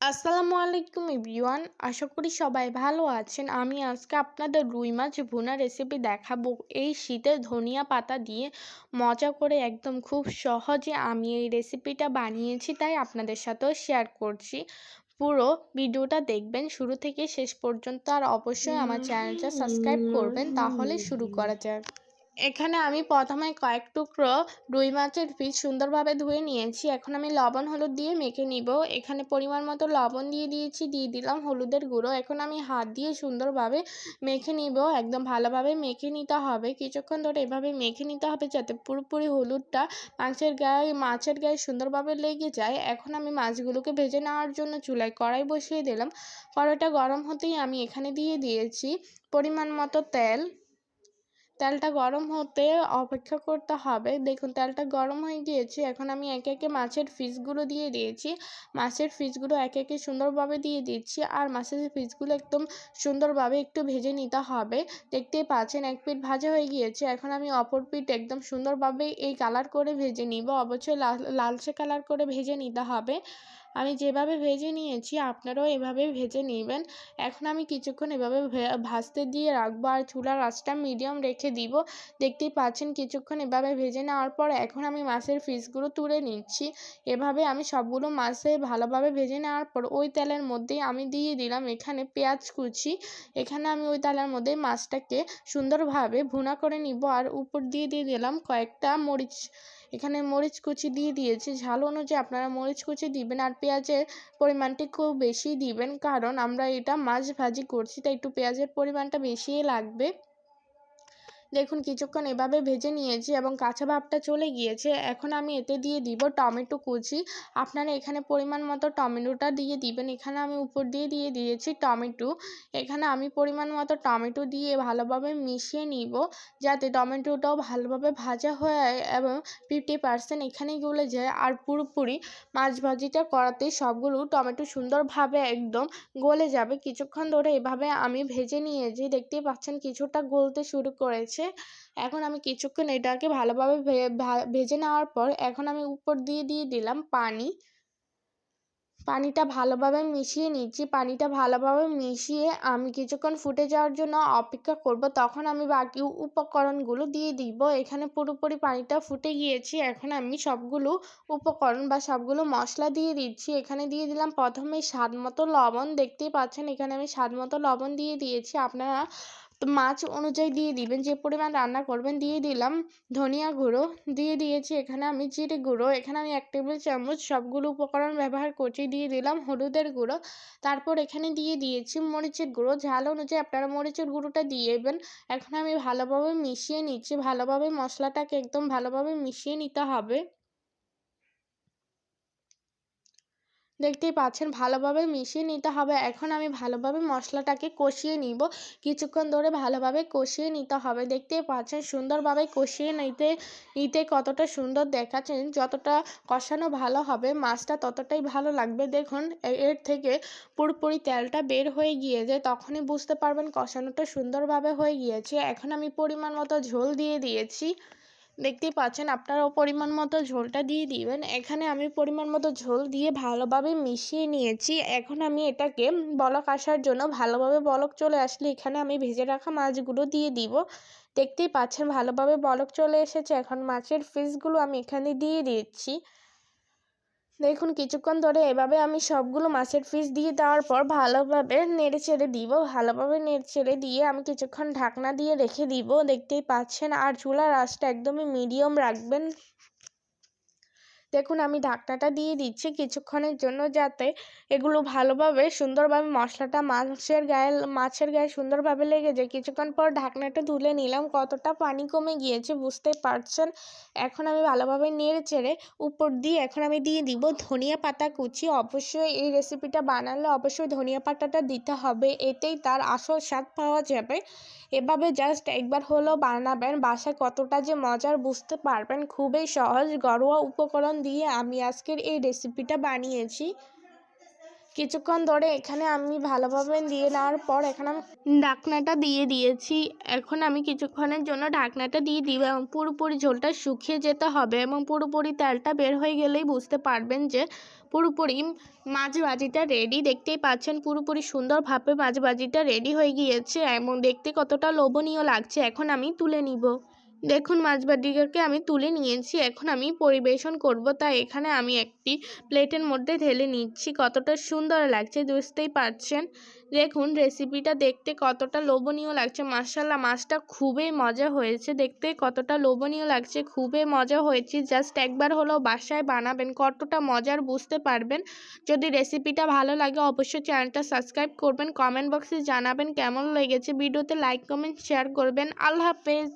আসসালামু আলাইকুম এভরিওয়ান। আশা করি সবাই ভালো আছেন। আমি আজকে আপনাদের রুই মাছ ভুনা রেসিপি দেখাবো। এই শীতে ধনিয়া পাতা দিয়ে মজা করে একদম খুব সহজে আমি এই রেসিপিটা বানিয়েছি, তাই আপনাদের সাথেও শেয়ার করছি। পুরো ভিডিওটা দেখবেন, শুরু থেকে শেষ পর্যন্ত, আর অবশ্যই আমার চ্যানেলটা সাবস্ক্রাইব করবেন, তাহলে শুরু করা যাক। এখানে আমি প্রথমে কয়েক টুকরো রুই মাছের পিস সুন্দরভাবে ধুয়ে নিয়েছি। এখন আমি লবণ হলুদ দিয়ে মেখে নিব। এখানে পরিমাণ মতো লবণ দিয়ে দিয়েছি, দিয়ে দিলাম হলুদের গুঁড়ো। এখন আমি হাত দিয়ে সুন্দরভাবে মেখে নিব। একদম ভালোভাবে মেখে নিতে হবে। কিছুক্ষণ ধরে এভাবে মেখে নিতে হবে যাতে পুরোপুরি হলুদটা মাছের গায়ে মাছের গায়ে সুন্দরভাবে লেগে যায়। এখন আমি মাছগুলোকে ভেজে নেওয়ার জন্য চুলায় কড়াই বসিয়ে দিলাম। কড়াইটা গরম হতেই আমি এখানে দিয়ে দিয়েছি পরিমাণ মতো তেল। তেলটা গরম হতে অপেক্ষা করতে হবে। দেখুন, তেলটা গরম হয়ে গিয়েছে। এখন আমি একে একে মাছের পিসগুলো দিয়ে দিয়েছি। মাছের পিসগুলো একে একে সুন্দরভাবে দিয়ে দিচ্ছি আর মাছের পিসগুলো একদম সুন্দরভাবে একটু ভেজে নিতে হবে। দেখতেই পাচ্ছেন, এক পিঠ ভাজা হয়ে গিয়েছে। এখন আমি অপর পিঠ একদম সুন্দরভাবে এই কালার করে ভেজে নিব। অবশ্যই লাল লালচে কালার করে ভেজে নিতে হবে। আমি যেভাবে ভেজে নিয়েছি, আপনারাও এভাবে ভেজে নেবেন। এখন আমি কিছুক্ষণ এভাবে ভাজতে দিয়ে রাখব আর চুলার আঁচটা মিডিয়াম রেখে দিব। দেখতেই পাচ্ছেন কিছুক্ষণ এভাবে ভেজে নেওয়ার পর এখন আমি মাছের পিসগুলো তুলে নিচ্ছি। এভাবে আমি সবগুলো মাছে ভালোভাবে ভেজে নেওয়ার পর ওই তেলের মধ্যেই আমি দিয়ে দিলাম এখানে পেঁয়াজ কুচি। এখানে আমি ওই তেলের মধ্যে মাছটাকে সুন্দরভাবে ভুনা করে নিব আর উপর দিয়ে দিয়ে দিলাম কয়েকটা মরিচ এখানে মরিচ কুচি দিয়ে দিয়েছি। ঝাল অনুযায়ী আপনারা মরিচ কুচি দিবেন আর পেঁয়াজের পরিমাণটি খুব বেশি দিবেন। কারণ আমরা এটা মাছ ভাজি করছি, তাই একটু পেঁয়াজের পরিমাণটা বেশিই লাগবে। দেখুন, কিছুক্ষণ এভাবে ভেজে নিয়েছি এবং কাঁচা ভাবটা চলে গিয়েছে। এখন আমি এতে দিয়ে দিব টমেটো কুচি। আপনারা এখানে পরিমাণ মতো টমেটোটা দিয়ে দিবেন। এখানে আমি উপর দিয়ে দিয়ে দিয়েছি টমেটো। এখানে আমি পরিমাণ মতো টমেটো দিয়ে ভালোভাবে মিশিয়ে নিব যাতে টমেটোটাও ভালোভাবে ভাজা হয় এবং ফিফটি পার্সেন্ট এখানেই গলে যায়। আর পুরোপুরি মাছ ভাজিটা করাতেই সবগুলো টমেটো সুন্দরভাবে একদম গলে যাবে। কিছুক্ষণ ধরে এভাবে আমি ভেজে নিয়েছি। দেখতেই পাচ্ছেন, কিছুটা গলতে শুরু করেছে। হয়েছে। এখন আমি কিছুক্ষণ এটাকে ভালোভাবে ভেজে নেওয়ার পর এখন আমি উপর দিয়ে দিয়ে দিলাম পানি। পানিটা ভালোভাবে মিশিয়ে নিচ্ছি। পানিটা ভালোভাবে মিশিয়ে আমি কিছুক্ষণ ফুটে যাওয়ার জন্য অপেক্ষা করব। তখন আমি বাকি উপকরণগুলো দিয়ে দিব। এখানে পুরোপুরি পানিটা ফুটে গিয়েছি। এখন আমি সবগুলো উপকরণ বা সবগুলো মশলা দিয়ে দিচ্ছি। এখানে দিয়ে দিলাম প্রথমে স্বাদ মতো লবণ। দেখতেই পাচ্ছেন এখানে আমি স্বাদ মতো লবণ দিয়ে দিয়েছি। আপনারা তো মাছ অনুযায়ী দিয়ে দিবেন, যে পরিমাণ রান্না করবেন দিয়ে দিলাম ধনিয়া গুঁড়ো দিয়ে দিয়েছি, এখানে আমি জিরে গুঁড়ো, এখানে আমি এক টেবিল চামচ সবগুলো উপকরণ ব্যবহার করছি, দিয়ে দিলাম হলুদের গুঁড়ো, তারপর এখানে দিয়ে দিয়েছি মরিচের গুঁড়ো, ঝাল অনুযায়ী আপনারা মরিচের গুঁড়োটা দিয়ে দেবেন, এখন আমি ভালোভাবে মিশিয়ে নিচ্ছি, ভালোভাবে মশলাটাকে একদম ভালোভাবে মিশিয়ে নিতে হবে। দেখতেই পাচ্ছেন ভালোভাবে মিশিয়ে নিতে হবে। এখন আমি ভালোভাবে মশলাটাকে কষিয়ে নিব। কিছুক্ষণ ধরে ভালোভাবে কষিয়ে নিতে হবে। দেখতেই পাচ্ছেন সুন্দরভাবে কষিয়ে নিতে নিতে কতটা সুন্দর দেখাচ্ছেন। যতটা কষানো ভালো হবে, মাছটা ততটাই ভালো লাগবে। দেখুন এর থেকে পুরোপুরি তেলটা বের হয়ে গিয়েছে। তখনই বুঝতে পারবেন কষানোটা সুন্দরভাবে হয়ে গিয়েছে। এখন আমি পরিমাণ মতো ঝোল দিয়ে দিয়েছি। দেখতেই পাচ্ছেন আপনারাও পরিমাণ মতো ঝোলটা দিয়ে দিবেন। এখানে আমি পরিমাণ মতো ঝোল দিয়ে ভালোভাবে মিশিয়ে নিয়েছি। এখন আমি এটাকে বলক আসার জন্য ভালোভাবে বলক চলে আসলে এখানে আমি ভেজে রাখা মাছগুলো দিয়ে দিব। দেখতেই পাচ্ছেন ভালোভাবে বলক চলে এসেছে। এখন মাছের পিসগুলো আমি এখানে দিয়ে দিচ্ছি। দেখুন, কিছুক্ষণ ধরে এভাবে আমি সবগুলো মাছের পিস দিয়ে দেওয়ার পর ভালোভাবে নেড়ে ছেড়ে দিব। ভালোভাবে নেড়ে ছেড়ে দিয়ে আমি কিছুক্ষণ ঢাকনা দিয়ে রেখে দিব। দেখতেই পাচ্ছেন, আর চুলার আঁচটা একদমই মিডিয়াম রাখবেন। দেখুন, আমি ঢাকনাটা দিয়ে দিচ্ছি কিছুক্ষণের জন্য যাতে এগুলো ভালোভাবে, সুন্দরভাবে মশলাটা মাছের গায়ে মাছের গায়ে সুন্দরভাবে লেগে যায়। কিছুক্ষণ পর ঢাকনাটা তুলে নিলাম। কতটা পানি কমে গিয়েছে বুঝতে পারছেন? এখন আমি ভালোভাবে নেড়ে চেড়ে উপর দিয়ে এখন আমি দিয়ে দিব ধনিয়া পাতা কুচি। অবশ্যই এই রেসিপিটা বানালে অবশ্যই ধনিয়া পাতাটা দিতে হবে। এতেই তার আসল স্বাদ পাওয়া যাবে। এভাবে জাস্ট একবার হলেও বানাবেন। বাসায় কতটা যে মজার বুঝতে পারবেন। খুবই সহজ, ঘরোয়া উপকরণ দিয়ে আমি আজকের এই রেসিপিটা বানিয়েছি। কিছুক্ষণ ধরে এখানে আমি ভালোভাবে দিয়ে নেওয়ার পর এখানে আমি ঢাকনাটা দিয়ে দিয়েছি। এখন আমি কিছুক্ষণের জন্য ঢাকনাটা দিয়ে দিব এবং পুরোপুরি ঝোলটা শুকিয়ে যেতে হবে এবং পুরোপুরি তেলটা বের হয়ে গেলেই বুঝতে পারবেন যে পুরোপুরি মাছ ভাজিটা রেডি দেখতেই পাচ্ছেন পুরোপুরি সুন্দরভাবে মাছ ভাজিটা রেডি হয়ে গিয়েছে এবং দেখতে কতটা লোভনীয় লাগছে। এখন আমি তুলে নিব। দেখুন মাছ ভাজিটাকে আমি তুলে নিয়েছি, এখন আমি পরিবেশন করব। তাই এখানে আমি একটি প্লেটের মধ্যে ঢেলে নিচ্ছি, কতটা সুন্দর লাগছে, বুঝতেই পারছেন? দেখুন রেসিপিটা দেখতে কতটা লোভনীয় লাগছে মাসাল্লাহ মাছটা খুবই মজা হয়েছে, দেখতে কতটা লোভনীয় লাগছে, খুবই মজা হয়েছে জাস্ট একবার হলেও বাসায় বানাবেন, কতটা মজার বুঝতে পারবেন। যদি রেসিপিটা ভালো লাগে অবশ্যই চ্যানেলটা সাবস্ক্রাইব করবেন কমেন্ট বক্সে জানাবেন কেমন লেগেছে, ভিডিওতে লাইক কমেন্ট শেয়ার করবেন, আল্লাহ হাফেজ।